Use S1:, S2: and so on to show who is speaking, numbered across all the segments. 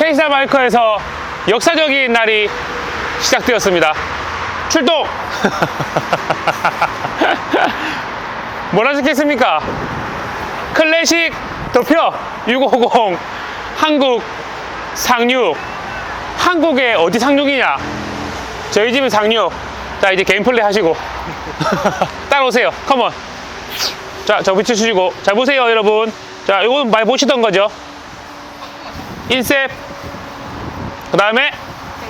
S1: 케이사 마이커에서 역사적인 날이 시작되었습니다. 출동! 뭐라 적겠습니까? 클래식 도표 650 한국 상륙 한국의 어디 상륙이냐? 저희 집은 상륙 자 이제 게임 플레이 하시고. 따라오세요. 컴온 자저 비춰주시고. 잘 보세요 여러분. 자 이거 많이 보시던 거죠? 인셉 그 다음에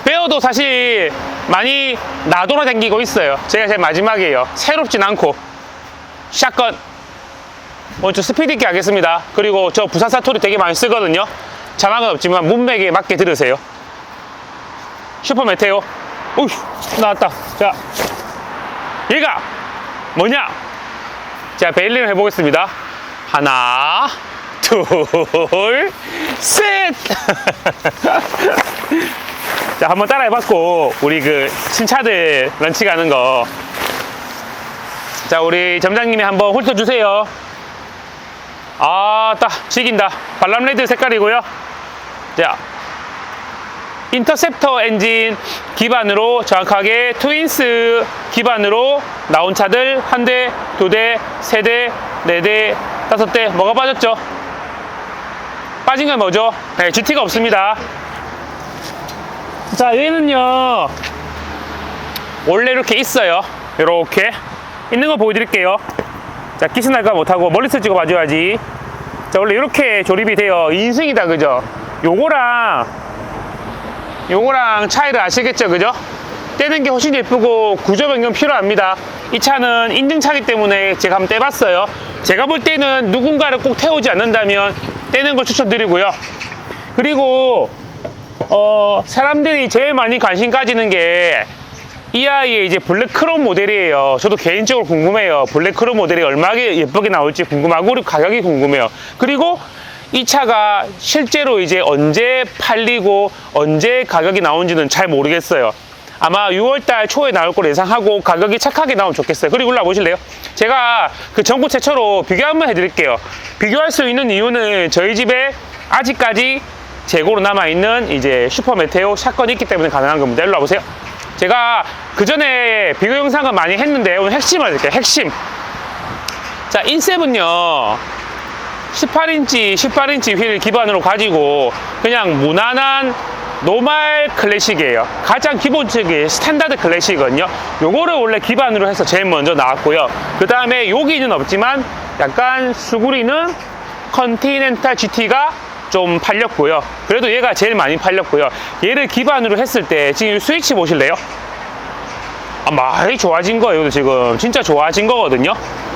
S1: 베어도 사실 많이 나돌아다니고 있어요 제가 제일 마지막이에요 새롭진 않고 샷건 먼저 스피드 있게 하겠습니다. 그리고 저 부산 사투리 되게 많이 쓰거든요. 자막은 없지만 문맥에 맞게 들으세요. 슈퍼 메테오. 우 나왔다. 자, 얘가 뭐냐? 자, 베일링을 해보겠습니다. 하나, 둘, 셋! 자, 한번 따라해봤고, 우리 그 신차들 런치 가는 거. 자, 우리 점장님이 한번 훑어주세요. 아, 딱 지긴다. 발람 레드 색깔이고요. 자, 인터셉터 엔진 기반으로 정확하게 트윈스 기반으로 나온 차들 한 대, 두 대, 세 대, 네 대, 다섯 대 뭐가 빠졌죠? 빠진 건 뭐죠? 네, GT가 없습니다. 자, 얘는요. 원래 이렇게 있어요. 이렇게 있는 거 보여드릴게요. 자, 기스 날까 못하고 멀리서 찍어 봐줘야지. 자, 원래 이렇게 조립이 돼요. 인승이다, 그죠? 요거랑, 요거랑 차이를 아시겠죠, 그죠? 떼는 게 훨씬 예쁘고 구조 변경 필요합니다. 이 차는 인증차기 때문에 제가 한번 떼봤어요. 제가 볼 때는 누군가를 꼭 태우지 않는다면 떼는 걸 추천드리고요. 그리고, 어, 사람들이 제일 많이 관심 가지는 게 이 아이의 이제 블랙 크롬 모델이에요. 저도 개인적으로 궁금해요. 블랙 크롬 모델이 얼마나 예쁘게 나올지 궁금하고 그리고 가격이 궁금해요. 그리고 이 차가 실제로 이제 언제 팔리고 언제 가격이 나온지는 잘 모르겠어요. 아마 6월달 초에 나올 걸 예상하고 가격이 착하게 나오면 좋겠어요. 그리고 올라 보실래요? 제가 그 전국 최초로 비교 한번 해드릴게요. 비교할 수 있는 이유는 저희 집에 아직까지 재고로 남아있는 이제 슈퍼 메테오 샷건이 있기 때문에 가능한 겁니다. 일로 와보세요. 제가 그 전에 비교 영상을 많이 했는데 오늘 핵심을 해드릴게요. 핵심. 자, 인셉은요. 18인치, 18인치 휠 기반으로 가지고 그냥 무난한 노말 클래식이에요. 가장 기본적인 스탠다드 클래식이거든요. 요거를 원래 기반으로 해서 제일 먼저 나왔고요. 그 다음에 여기는 없지만 약간 수구리는 컨티넨탈 GT가 좀 팔렸고요. 그래도 얘가 제일 많이 팔렸고요. 얘를 기반으로 했을 때 지금 이 스위치 보실래요? 아, 많이 좋아진 거예요, 지금. 진짜 좋아진 거거든요.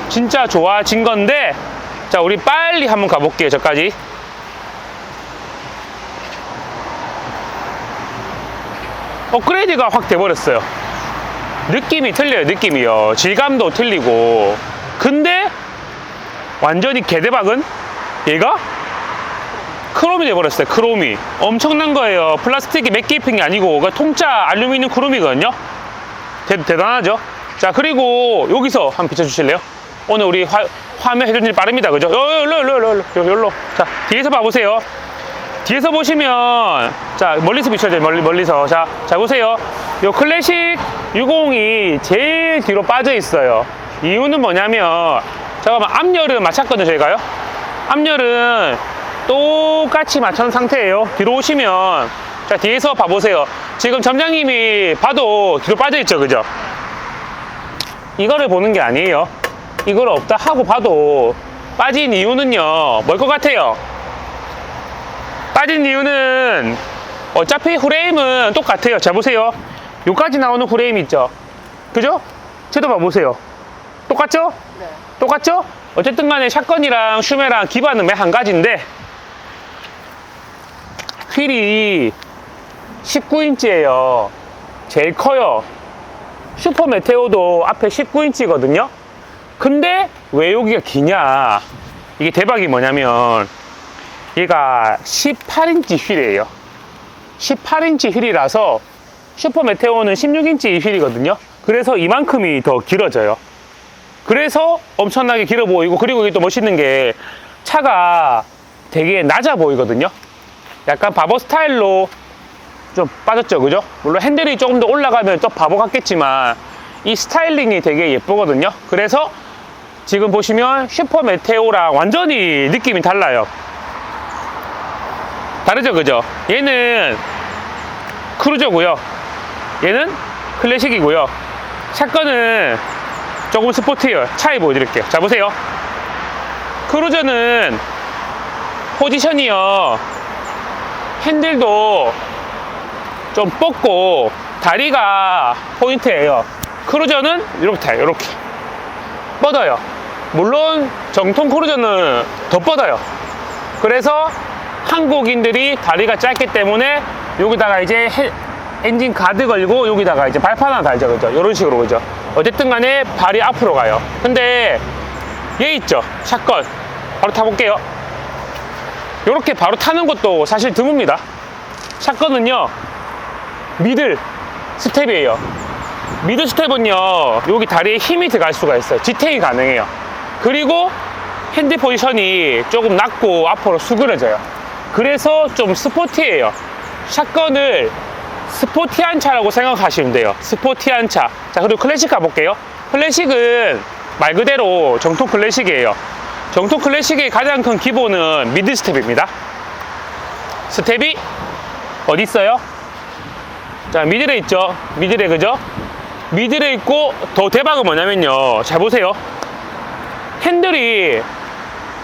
S1: 진짜 좋아진 건데, 자, 우리 빨리 한번 가볼게요, 저까지. 업그레이드가 확 돼버렸어요. 느낌이 틀려요, 느낌이요. 질감도 틀리고. 근데, 완전히 개대박은 얘가 크롬이 돼버렸어요, 크롬이. 엄청난 거예요. 플라스틱이 몇 개 입힌 게 아니고, 그 통짜 알루미늄 크롬이거든요. 대, 대단하죠? 자, 그리고 여기서 한번 비춰주실래요? 오늘 우리 화, 화면 일 빠릅니다. 그죠? 요로, 요로, 요로, 요로. 자, 뒤에서 봐보세요. 뒤에서 보시면, 자, 멀리서 비춰줘요. 멀리, 멀리서. 자, 자, 보세요. 요 클래식 60이 제일 뒤로 빠져 있어요. 이유는 뭐냐면, 잠깐만, 앞열은 맞췄거든요, 저희가요. 앞열은 똑같이 맞춘 상태예요. 뒤로 오시면, 자, 뒤에서 봐보세요. 지금 점장님이 봐도 뒤로 빠져 있죠, 그죠? 이거를 보는 게 아니에요. 이걸 없다 하고 봐도 빠진 이유는요, 뭘 것 같아요? 빠진 이유는 어차피 후레임은 똑같아요. 자, 보세요. 여기까지 나오는 후레임 있죠? 그죠? 쟤도 봐보세요. 똑같죠?
S2: 네.
S1: 똑같죠? 어쨌든 간에 샷건이랑 슈메랑 기반은 매 한 가지인데, 휠이 19인치예요. 제일 커요. 슈퍼 메테오도 앞에 19인치거든요. 근데 왜 여기가 기냐? 이게 대박이 뭐냐면 얘가 18인치 휠이에요. 18인치 휠이라서 슈퍼 메테오는 16인치 휠이거든요. 그래서 이만큼이 더 길어져요. 그래서 엄청나게 길어 보이고 그리고 이게 또 멋있는 게 차가 되게 낮아 보이거든요. 약간 바보 스타일로 좀 빠졌죠, 그죠? 물론 핸들이 조금 더 올라가면 또 바보 같겠지만 이 스타일링이 되게 예쁘거든요. 그래서 지금 보시면 슈퍼 메테오랑 완전히 느낌이 달라요. 다르죠, 그죠? 얘는 크루저고요. 얘는 클래식이고요. 샷건은 조금 스포티해요. 차이 보여드릴게요. 자, 보세요. 크루저는 포지션이요. 핸들도 좀 뻗고 다리가 포인트예요. 크루저는 이렇게 타요. 이렇게 뻗어요. 물론 정통 크루저는 더 뻗어요. 그래서 한국인들이 다리가 짧기 때문에 여기다가 이제 해- 엔진 가드 걸고 여기다가 이제 발판 하나 달죠. 그죠? 이런 식으로 그죠? 어쨌든 간에 발이 앞으로 가요. 근데 얘 있죠? 샷건. 바로 타볼게요. 이렇게 바로 타는 것도 사실 드뭅니다. 샷건은요, 미들 스텝이에요. 미들 스텝은요, 여기 다리에 힘이 들어갈 수가 있어요. 지탱이 가능해요. 그리고 핸드 포지션이 조금 낮고 앞으로 수그러져요. 그래서 좀 스포티해요. 샷건을 스포티한 차라고 생각하시면 돼요. 스포티한 차. 자, 그리고 클래식 가볼게요. 클래식은 말 그대로 정통 클래식이에요. 정통 클래식의 가장 큰 기본은 미드 스텝입니다. 스텝이 어디 있어요? 자, 미들에 있죠. 미들에 그죠? 미들에 있고 더 대박은 뭐냐면요. 잘 보세요. 핸들이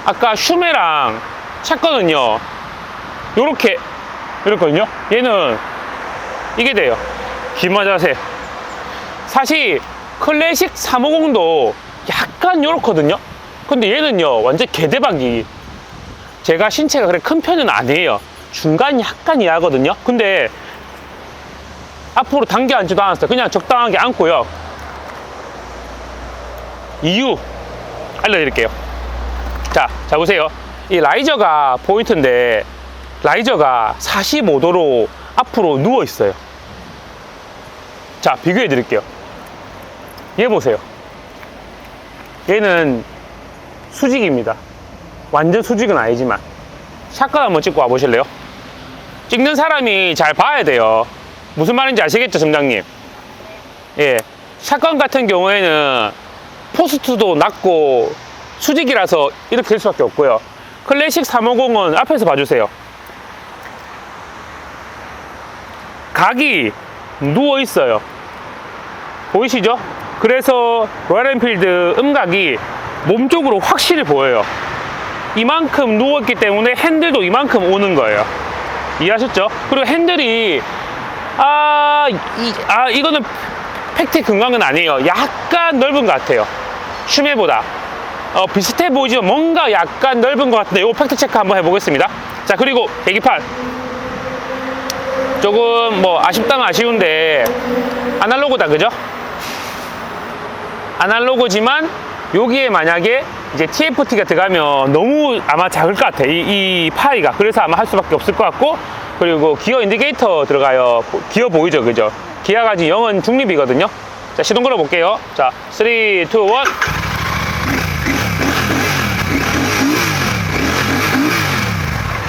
S1: 아까 슈메랑 샷건은요. 요렇게 이렇거든요. 얘는 이게 돼요. 기마 자세. 사실 클래식 350도 약간 요렇거든요. 근데 얘는요. 완전 개대박이. 제가 신체가 그렇게 큰 편은 아니에요. 중간 약간 이하거든요. 근데 앞으로 당겨 앉지도 않았어요. 그냥 적당하게 앉고요. 이유 알려드릴게요. 자, 자 보세요. 이 라이저가 포인트인데 라이저가 45도로 앞으로 누워 있어요. 자, 비교해 드릴게요. 얘 보세요. 얘는 수직입니다. 완전 수직은 아니지만 샷건 한번 찍고 와보실래요? 찍는 사람이 잘 봐야 돼요. 무슨 말인지 아시겠죠, 점장님? 예. 샷건 같은 경우에는 포스트도 낮고 수직이라서 이렇게 될 수밖에 없고요. 클래식 350은 앞에서 봐주세요. 각이 누워 있어요. 보이시죠? 그래서 로얄 엔필드 음각이 몸쪽으로 확실히 보여요. 이만큼 누웠기 때문에 핸들도 이만큼 오는 거예요. 이해하셨죠? 그리고 핸들이 아, 이, 아 이거는 팩트 근광은 아니에요. 약간 넓은 것 같아요. 슈메보다 어, 비슷해 보이지만 뭔가 약간 넓은 것 같은데 이거 팩트 체크 한번 해보겠습니다. 자 그리고 계기판 조금 뭐 아쉽다면 아쉬운데 아날로그다 그죠? 아날로그지만 여기에 만약에 이제 TFT가 들어가면 너무 아마 작을 것 같아. 이, 이 파이가. 그래서 아마 할 수밖에 없을 것 같고 그리고 기어 인디게이터 들어가요. 보- 기어 보이죠 그죠? 기아가 지금 영은 중립이거든요. 자 시동 걸어 볼게요. 자 3, 2, 1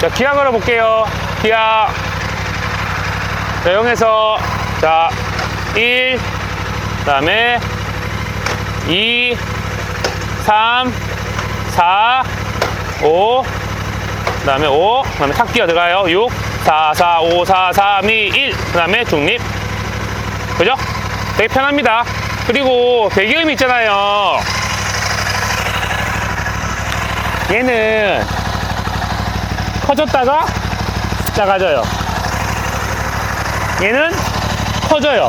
S1: 자, 기아 걸어 볼게요. 기아. 자, 0에서, 자, 1, 그 다음에 2, 3, 4, 5, 그 다음에 5, 그 다음에 탁 기어 들어가요. 6, 4, 4, 5, 4, 3, 2, 1, 그 다음에 중립. 그죠? 되게 편합니다. 그리고 배기음 있잖아요. 얘는 커졌다가 작아져요. 얘는 커져요.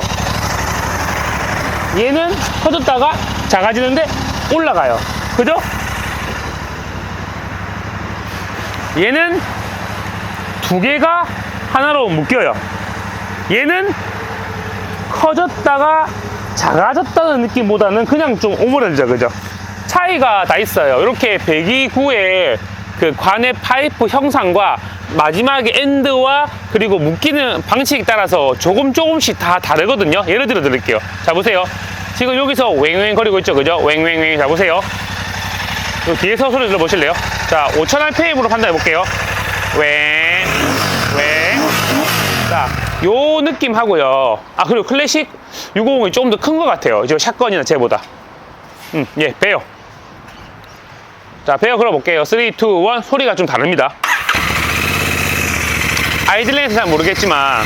S1: 얘는 커졌다가 작아지는데 올라가요. 그죠? 얘는 두 개가 하나로 묶여요. 얘는 커졌다가 작아졌다는 느낌보다는 그냥 좀 오므려져, 그죠? 차이가 다 있어요. 이렇게 배기구의 그 관의 파이프 형상과 마지막에 엔드와 그리고 묶이는 방식에 따라서 조금 조금씩 다 다르거든요. 예를 들어 드릴게요. 자, 보세요. 지금 여기서 웽웽 거리고 있죠. 그죠? 웽웽웽. 자, 보세요. 요 뒤에서 소리 들어보실래요? 자, 5000rpm으로 판단해 볼게요. 웽, 웽, 요 느낌 하고요. 아, 그리고 클래식 650이 조금 더 큰 것 같아요. 저 샷건이나 쟤보다. 음, 예, 배요. 자, 배어 걸어볼게요. 3, 2, 1. 소리가 좀 다릅니다. 아이들렌에서 잘 모르겠지만,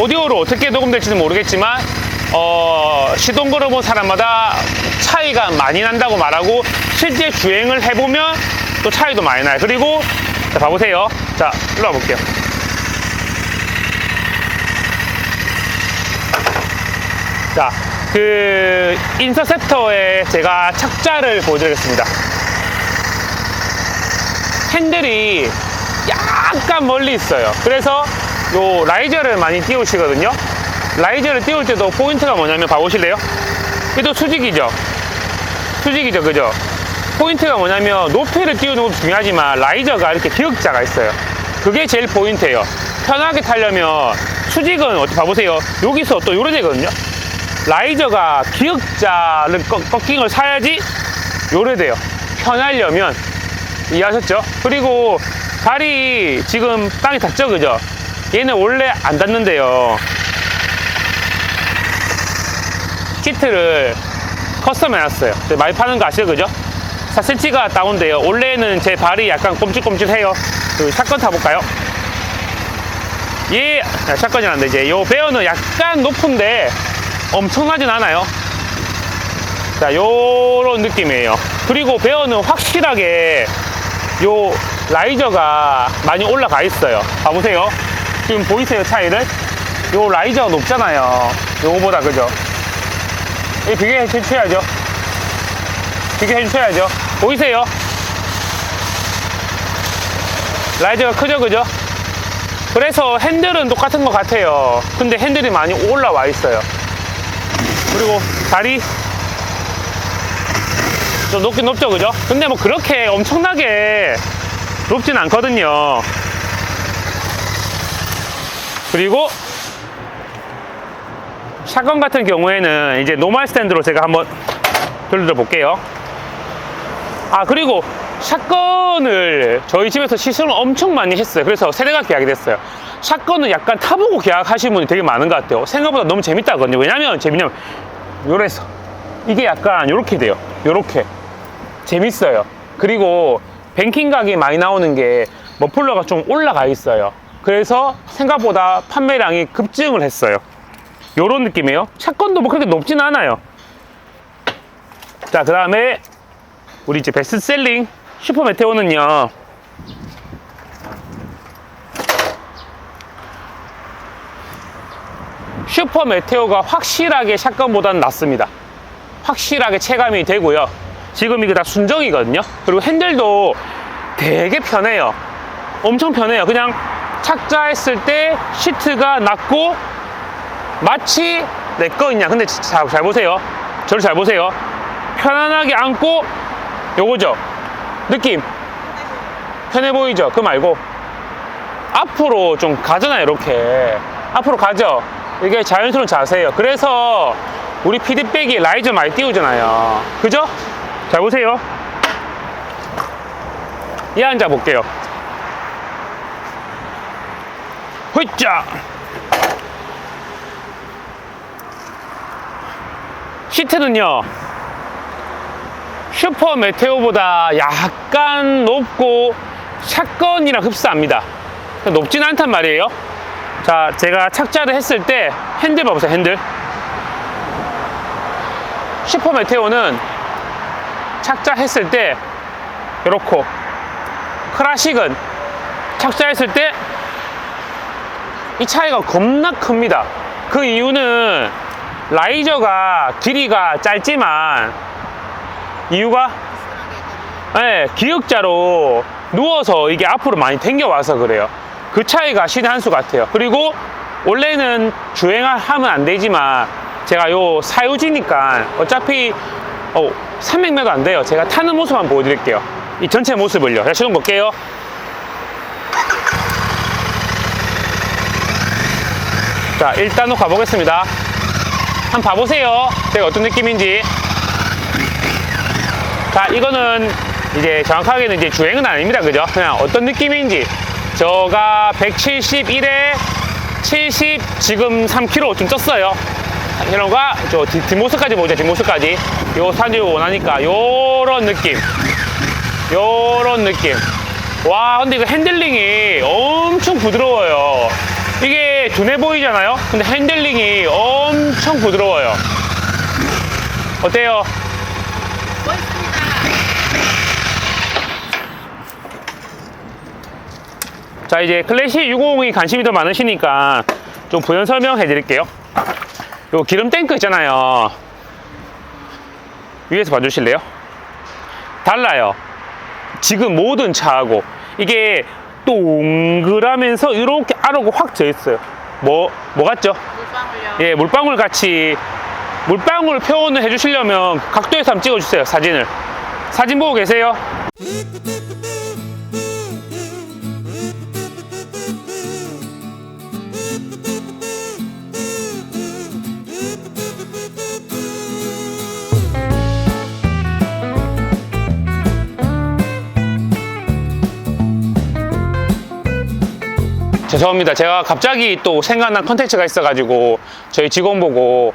S1: 오디오로 어떻게 녹음될지는 모르겠지만, 어, 시동 걸어본 사람마다 차이가 많이 난다고 말하고, 실제 주행을 해보면 또 차이도 많이 나요. 그리고, 자, 봐보세요. 자, 일로 와볼게요. 자, 그 인터셉터에 제가 착자를 보여드리겠습니다. 핸들이 약간 멀리 있어요. 그래서 요 라이저를 많이 띄우시거든요. 라이저를 띄울 때도 포인트가 뭐냐면 봐보실래요? 이도 수직이죠. 수직이죠, 그죠? 포인트가 뭐냐면 높이를 띄우는 것도 중요하지만 라이저가 이렇게 기역자가 있어요. 그게 제일 포인트예요. 편하게 타려면 수직은 어떻게 봐보세요. 여기서 또 요런 애거든요. 라이저가 기역자를 꺾- 꺾잉을 사야지 요래 돼요. 편하려면 이해하셨죠? 그리고 발이 지금 땅에 닿죠, 그죠? 얘는 원래 안 닿는데요. 키트를 커스텀 해놨어요. 많이 파는 거 아시죠, 그죠? 4cm가 다운돼요. 원래는 제 발이 약간 꼼찔꼼찔해요. 그 샷건 타볼까요? 얘, 아, 샷건이 안 되지. 요 베어는 약간 높은데 엄청나진 않아요. 자, 요런 느낌이에요. 그리고 베어는 확실하게 요 라이저가 많이 올라가 있어요. 봐보세요. 지금 보이세요, 차이를? 요 라이저가 높잖아요. 요거보다, 그죠? 이 비교해 주셔야죠. 비교해 주셔야죠. 보이세요? 라이저가 크죠, 그죠? 그래서 핸들은 똑같은 것 같아요. 근데 핸들이 많이 올라와 있어요. 그리고 다리 좀 높긴 높죠, 그죠? 근데 뭐 그렇게 엄청나게 높진 않거든요. 그리고 샷건 같은 경우에는 이제 노멀 스탠드로 제가 한번 돌려 볼게요. 아, 그리고 샷건을 저희 집에서 시승을 엄청 많이 했어요. 그래서 세대가 계약이 됐어요. 샷건은 약간 타보고 계약하시는 분이 되게 많은 것 같아요. 생각보다 너무 재밌다거든요. 왜냐면 재밌냐면 요래서 이게 약간 요렇게 돼요. 요렇게 재밌어요. 그리고 뱅킹 각이 많이 나오는 게 머플러가 좀 올라가 있어요. 그래서 생각보다 판매량이 급증을 했어요. 요런 느낌이에요. 샷건도 뭐 그렇게 높진 않아요. 자, 그 다음에 우리 이제 베스트셀링 슈퍼 메테오는요. 슈퍼 메테오가 확실하게 샷건보다는 낫습니다. 확실하게 체감이 되고요. 지금 이게 다 순정이거든요. 그리고 핸들도 되게 편해요. 엄청 편해요. 그냥 착자했을 때 시트가 낮고 마치 내 거 있냐. 근데 자, 잘 보세요. 저를 잘 보세요. 편안하게 앉고 요거죠. 느낌 편해 보이죠? 그 말고 앞으로 좀 가잖아요. 이렇게 앞으로 가죠. 이게 자연스러운 자세예요. 그래서 우리 피드백이 라이저 많이 띄우잖아요. 그죠? 잘 보세요. 이 앉아 볼게요. 흐짜 시트는요 슈퍼 메테오보다 약간 높고 샷건이랑 흡사합니다 높진 않단 말이에요 자 제가 착자를 했을 때 핸들 봐보세요 핸들 슈퍼 메테오는 착자했을 때 이렇고 클래식은 착자했을 때 이 차이가 겁나 큽니다. 그 이유는 라이저가 길이가 짧지만 이유가 네, 기역자로 누워서 이게 앞으로 많이 당겨와서 그래요. 그 차이가 신의 한 수 같아요. 그리고 원래는 주행을 하면 안 되지만 제가 요 사유지니까 어차피 어, 300m 안 돼요. 제가 타는 모습 한번 보여드릴게요. 이 전체 모습을요. 자, 시동 볼게요. 자, 일단 은 가보겠습니다. 한번 봐보세요. 제가 어떤 느낌인지. 자, 이거는 이제 정확하게는 이제 주행은 아닙니다. 그죠? 그냥 어떤 느낌인지. 저가 171에 70, 지금 3kg 좀 쪘어요. 3kg가 저 뒷, 뒷모습까지 보죠. 뒷모습까지. 요 산지 원하니까 요런 느낌. 요런 느낌. 와, 근데 이거 핸들링이 엄청 부드러워요. 이게 둔해 보이잖아요? 근데 핸들링이 엄청 부드러워요. 어때요? 자, 이제 클래식 650이 관심이 더 많으시니까 좀 부연 설명해 드릴게요. 요 기름 탱크 있잖아요. 위에서 봐주실래요? 달라요. 지금 모든 차하고 이게 동그라면서 이렇게 아래가 확져 있어요. 뭐, 뭐 같죠?
S2: 물방울요.
S1: 예, 물방울 같이 물방울 표현을 해주시려면 각도에서 한번 찍어주세요. 사진을. 사진 보고 계세요? 죄송합니다. 제가 갑자기 또 생각난 컨텐츠가 있어가지고 저희 직원 보고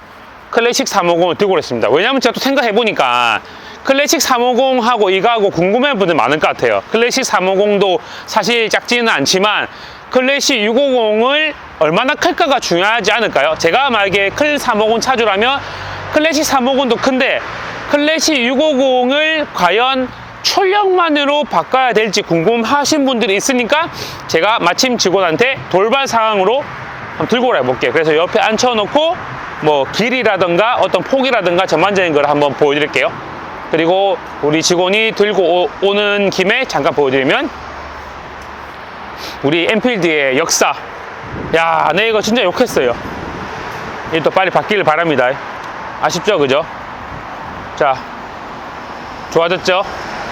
S1: 클래식 350을 들고 그랬습니다. 왜냐면 제가 또 생각해보니까 클래식 350하고 이거하고 궁금한 분들 많을 것 같아요. 클래식 350도 사실 작지는 않지만 클래식 650을 얼마나 클까가 중요하지 않을까요? 제가 만약에 클 350 차주라면 클래식 350도 큰데 클래식 650을 과연 출력만으로 바꿔야 될지 궁금하신 분들이 있으니까 제가 마침 직원한테 돌발 상황으로 한번 들고 오라 해볼게요. 그래서 옆에 앉혀놓고 뭐 길이라든가 어떤 폭이라든가 전반적인 걸 한번 보여드릴게요. 그리고 우리 직원이 들고 오, 는 김에 잠깐 보여드리면 우리 엔필드의 역사. 야, 내 이거 진짜 욕했어요. 이 또 빨리 바뀌길 바랍니다. 아쉽죠, 그죠? 자, 좋아졌죠?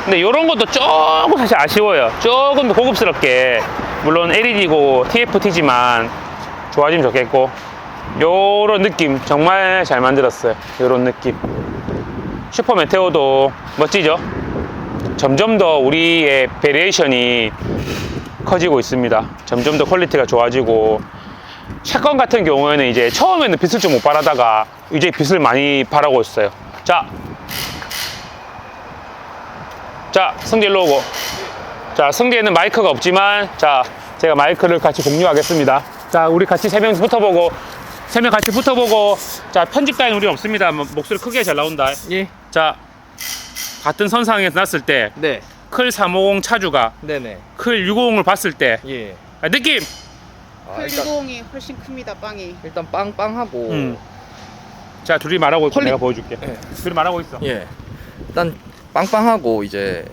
S1: 근데 이런 것도 조금 사실 아쉬워요. 조금 더 고급스럽게. 물론 LED고 TFT지만 좋아지면 좋겠고. 요런 느낌 정말 잘 만들었어요. 요런 느낌. 슈퍼 메테오도 멋지죠? 점점 더 우리의 베리에이션이 커지고 있습니다. 점점 더 퀄리티가 좋아지고 샷건 같은 경우에는 이제 처음에는 빛을 좀 못 바라다가 이제 빛을 많이 바라고 있어요. 자, 자, 승재 로고. 자, 승재는 마이크가 없지만, 자, 제가 마이크를 같이 공유하겠습니다. 자, 우리 같이 세 명이서 붙어보고, 세 명 같이 붙어보고, 자, 편집 따위는 우리 없습니다. 뭐, 목소리 크게 잘 나온다.
S3: 예.
S1: 자, 같은 선상에서 났을 때,
S3: 네.
S1: 클 350 차주가
S3: 네네.
S1: 클 650을 봤을 때,
S3: 예.
S1: 아, 느낌!
S3: 아,
S2: 그
S3: 일단,
S2: 650이 훨씬 큽니다, 빵이.
S3: 일단 빵빵하고.
S1: 음. 자, 둘이 말하고 있고
S3: 퀄리-
S1: 내가 보여줄게.
S3: 예.
S1: 둘이 말하고 있어.
S3: 예. 일단 빵빵하고 이제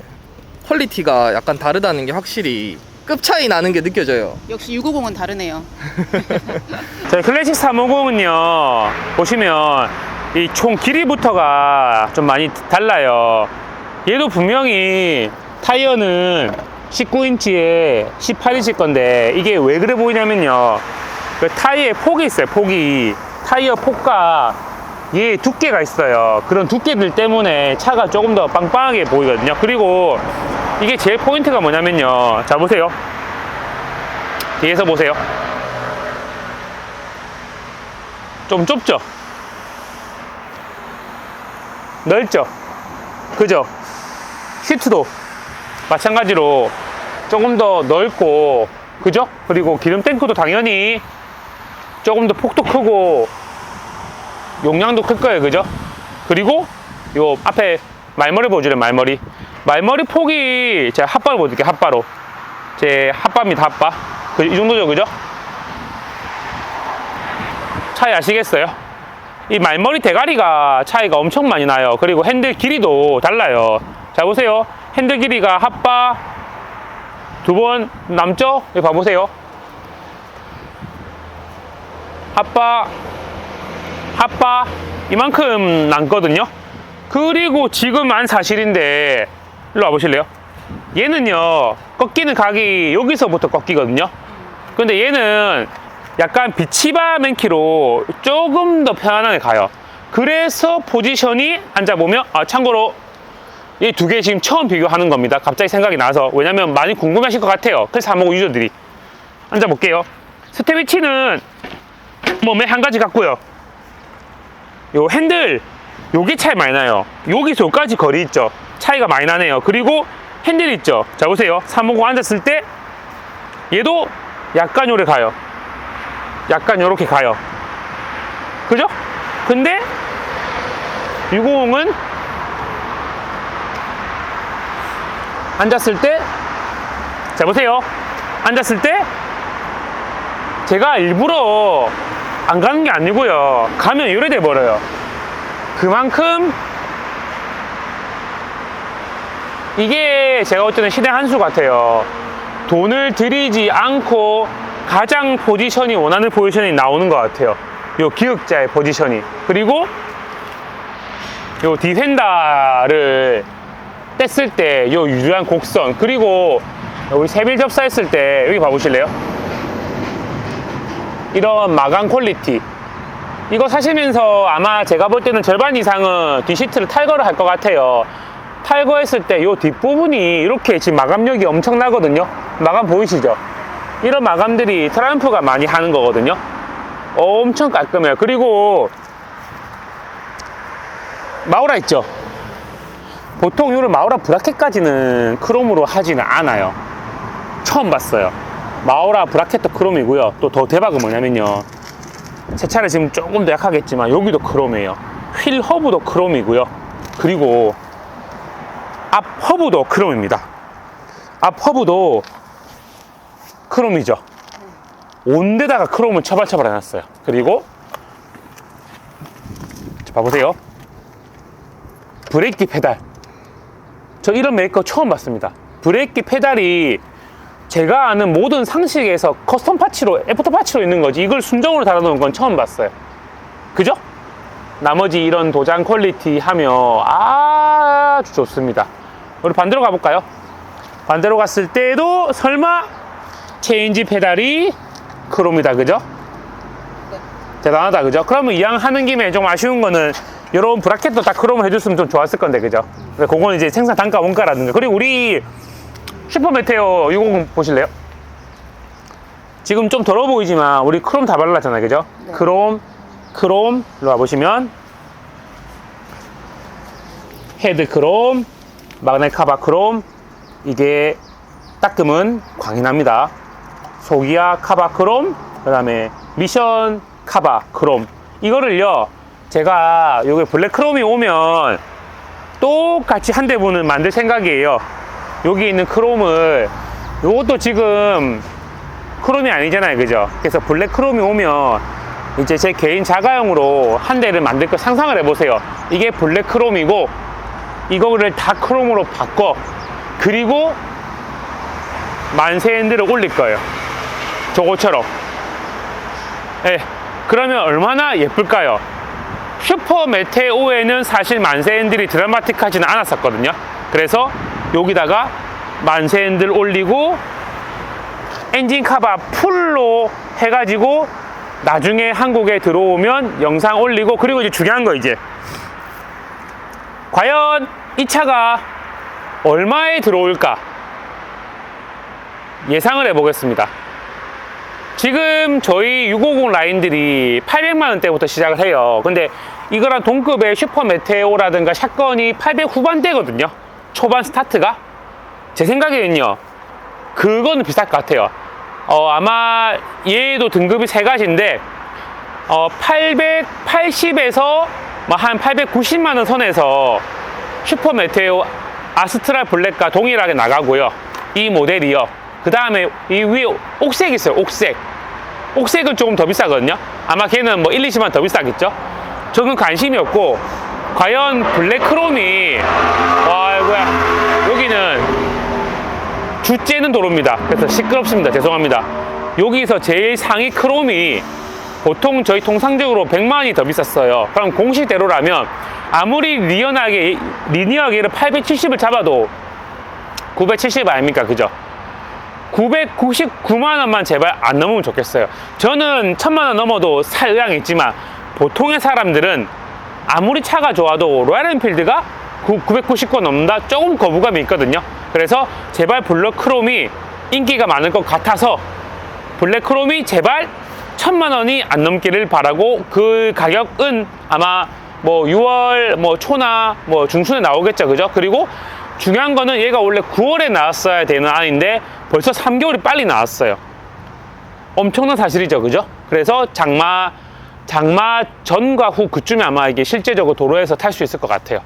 S3: 퀄리티가 약간 다르다는 게 확실히 급 차이 나는 게 느껴져요.
S2: 역시 650은 다르네요.
S1: 저희 클래식 350은요 보시면 이 총 길이부터가 좀 많이 달라요 얘도 분명히 타이어는 19인치에 18인치 건데 이게 왜 그래 보이냐면요 그 타이어에 폭이 있어요 폭이 타이어 폭과 얘 두께가 있어요 그런 두께들 때문에 차가 조금 더 빵빵하게 보이거든요 그리고 이게 제일 포인트가 뭐냐면요 자 보세요 뒤에서 보세요 좀 좁죠? 넓죠? 그죠? 시트도 마찬가지로 조금 더 넓고 그죠? 그리고 기름 탱크도 당연히 조금 더 폭도 크고 용량도 클 거예요 그죠? 그리고 요 앞에 말머리 보여주래 말머리 말머리 폭이 제가 핫바로 보여드릴게요 핫바로 제 핫바입니다 핫바 그, 이 정도죠 그죠? 차이 아시겠어요? 이 말머리 대가리가 차이가 엄청 많이 나요. 그리고 핸들 길이도 달라요. 자, 보세요. 핸들 길이가 핫바 두 번 남죠? 여기 봐보세요. 핫바, 핫바 이만큼 남거든요. 그리고 지금 안 사실인데 일로 와보실래요? 얘는요, 꺾이는 각이 여기서부터 꺾이거든요. 근데 얘는 약간 비치바 맨키로 조금 더 편안하게 가요. 그래서 포지션이 앉아보면, 아, 참고로 이 두 개 지금 처음 비교하는 겁니다. 갑자기 생각이 나서. 왜냐면 많이 궁금하실 것 같아요. 그래서 사모고 유저들이. 앉아볼게요. 스텝 위치는 뭐맨한 가지 같고요. 요 핸들, 요게 차이 많이 나요. 여기서 여기까지 거리 있죠. 차이가 많이 나네요. 그리고 핸들 있죠. 자, 보세요. 350 앉았을 때 얘도 약간 요래 가요. 약간 요렇게 가요. 그죠? 근데 650은 앉았을 때, 자, 보세요. 앉았을 때, 제가 일부러 안 가는 게 아니고요. 가면 이래 돼 버려요. 그만큼 이게 제가 볼 때는 시대 한수 같아요. 돈을 들이지 않고 가장 포지션이 원하는 포지션이 나오는 것 같아요. 요 기역자의 포지션이. 그리고 요 디펜다를 뗐을 때 요 유리한 곡선 그리고 우리 세빌 접사했을 때 여기 봐보실래요? 이런 마감 퀄리티. 이거 사시면서 아마 제가 볼 때는 절반 이상은 뒷시트를 탈거를 할 것 같아요. 탈거했을 때 이 뒷부분이 이렇게 지금 마감력이 엄청나거든요. 마감 보이시죠? 이런 마감들이 트라이언프가 많이 하는 거거든요. 엄청 깔끔해요. 그리고 마우라 있죠? 보통 이런 마우라 브라켓까지는 크롬으로 하지는 않아요. 처음 봤어요 마우라 브라켓도 크롬이고요. 또 더 대박은 뭐냐면요. 제 차는 지금 조금 더 약하겠지만 여기도 크롬이에요. 휠 허브도 크롬이고요. 그리고 앞 허브도 크롬입니다. 앞 허브도 크롬이죠. 온 데다가 크롬을 처발처발 해놨어요. 그리고 자, 봐보세요. 브레이크 페달. 저 이런 메이커 처음 봤습니다. 브레이크 페달이 제가 아는 모든 상식에서 커스텀 파츠로 애프터 파츠로 있는 거지 이걸 순정으로 달아놓은 건 처음 봤어요 그죠? 나머지 이런 도장 퀄리티 하며 아주 좋습니다 우리 반대로 가볼까요? 반대로 갔을 때도 설마 체인지 페달이 크롬이다 그죠? 대단하다 그죠? 그러면 이왕 하는 김에 좀 아쉬운 거는 이런 브라켓도 다 크롬을 해줬으면 좀 좋았을 건데 그죠? 그건 이제 생산 단가 원가라든가 그리고 우리 슈퍼 메테오 650 보실래요? 지금 좀 더러 보이지만 우리 크롬 다 발랐잖아요 그죠?
S2: 네.
S1: 크롬 크롬 일로 와보시면 헤드 크롬 마그넷 카바 크롬 이게 닦으면 광이 납니다 소기아 카바 크롬 그 다음에 미션 카바 크롬 이거를요 제가 요게 블랙 크롬이 오면 똑같이 한 대분을 만들 생각이에요 여기 있는 크롬을 요것도 지금 크롬이 아니잖아요. 그죠? 그래서 블랙 크롬이 오면 이제 제 개인 자가용으로 한 대를 만들 거 상상을 해보세요. 이게 블랙 크롬이고 이거를 다 크롬으로 바꿔. 그리고 만세 핸들을 올릴 거예요. 저거처럼. 예, 그러면 얼마나 예쁠까요? 슈퍼 메테오에는 사실 만세 핸들이 드라마틱하지는 않았었거든요. 그래서 여기다가 만세 핸들 올리고 엔진 카바 풀로 해가지고 나중에 한국에 들어오면 영상 올리고 그리고 이제 중요한 거 이제 과연 이 차가 얼마에 들어올까 예상을 해보겠습니다. 지금 저희 650 라인들이 800만 원대부터 시작을 해요. 근데 이거랑 동급의 슈퍼 메테오라든가 샷건이 800 후반대거든요. 초반 스타트가 제 생각에는요. 그거는 비쌀 것 같아요. 어, 아마 얘도 등급이 세 가지인데 어, 880에서 뭐한 890만 원 선에서 슈퍼 메테오 아스트라 블랙과 동일하게 나가고요. 이 모델이요. 그 다음에 이 위에 옥색 있어요. 옥색. 옥색은 조금 더 비싸거든요. 아마 걔는 뭐 1, 20만 더 비싸겠죠. 저는 관심이 없고 과연 블랙 크롬이 와 이거야 여기는 주째는 도로입니다. 그래서 시끄럽습니다. 죄송합니다. 여기서 제일 상위 크롬이 보통 저희 통상적으로 100만 원이 더 비쌌어요. 그럼 공식대로라면 아무리 리니어하게 리니어하게 870을 잡아도 970 아닙니까? 그죠? 999만 원만 제발 안 넘으면 좋겠어요. 저는 천만 원 넘어도 살 의향이 있지만 보통의 사람들은 아무리 차가 좋아도 로얄 엔필드가 999건 넘는다? 조금 거부감이 있거든요. 그래서 제발 블랙 크롬이 인기가 많을 것 같아서 블랙 크롬이 제발 천만 원이 안 넘기를 바라고 그 가격은 아마 뭐 6월 뭐 초나 뭐 중순에 나오겠죠. 그죠? 그리고 중요한 거는 얘가 원래 9월에 나왔어야 되는 안인데 벌써 3개월이 빨리 나왔어요. 엄청난 사실이죠. 그죠? 그래서 장마 장마 전과 후 그쯤에 아마 이게 실제적으로 도로에서 탈 수 있을 것 같아요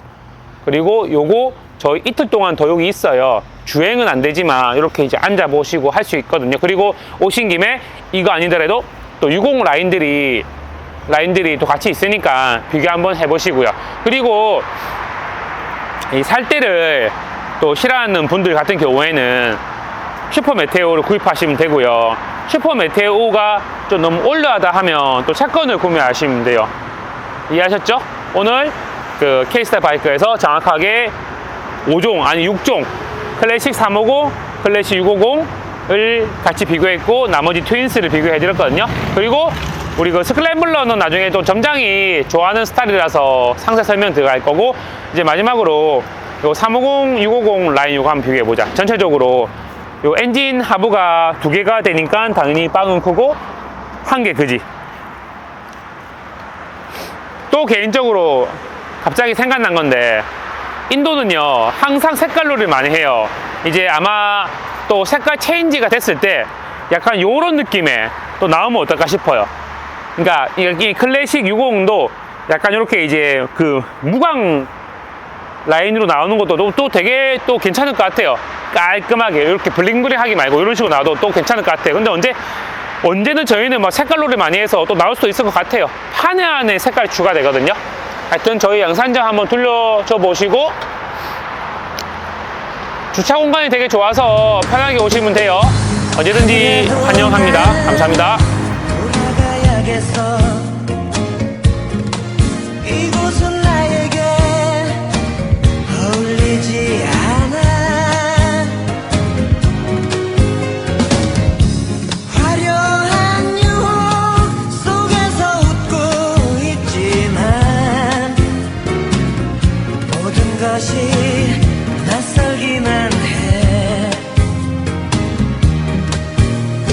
S1: 그리고 요거 저희 이틀 동안 더용이 있어요. 주행은 안 되지만 이렇게 이제 앉아 보시고 할 수 있거든요. 그리고 오신 김에 이거 아니더라도 또 60 라인들이 라인들이 또 같이 있으니까 비교 한번 해보시고요. 그리고 이살 때를 또 싫어하는 분들 같은 경우에는 슈퍼 메테오를 구입하시면 되고요. 슈퍼 메테오가 좀 너무 올라하다 하면 또 차권을 구매하시면 돼요. 이해하셨죠? 오늘 그 K스타 바이크에서 정확하게 5종 아니 6종 클래식 350, 클래식 650을 같이 비교했고 나머지 트윈스를 비교해 드렸거든요. 그리고 우리 그 스크램블러는 나중에 또 점장이 좋아하는 스타일이라서 상세 설명 들어갈 거고 이제 마지막으로 요 350, 650 라인 요거 한번 비교해 보자. 전체적으로 요 엔진 하부가 두 개가 되니까 당연히 빵은 크고 한 개 그지. 또 개인적으로 갑자기 생각난 건데 인도는요 항상 색깔놀이를 많이 해요. 이제 아마 또 색깔 체인지가 됐을 때 약간 요런 느낌의 또 나오면 어떨까 싶어요. 그러니까 이, 이 클래식 650도 약간 이렇게 이제 그 무광 라인으로 나오는 것도 또, 또 되게 또 괜찮을 것 같아요 깔끔하게 이렇게 블링블링하기 말고 이런 식으로 나와도 또 괜찮을 것 같아요. 근데 언제 언제는 저희는 막 색깔놀이 많이 해서 또 나올 수도 있을 것 같아요. 판에 안에 색깔이 추가되거든요. 하여튼 저희 양산장 한번 둘러줘 보시고 주차 공간이 되게 좋아서 편하게 오시면 돼요. 언제든지 환영합니다 감사합니다.
S4: 돌아가야겠어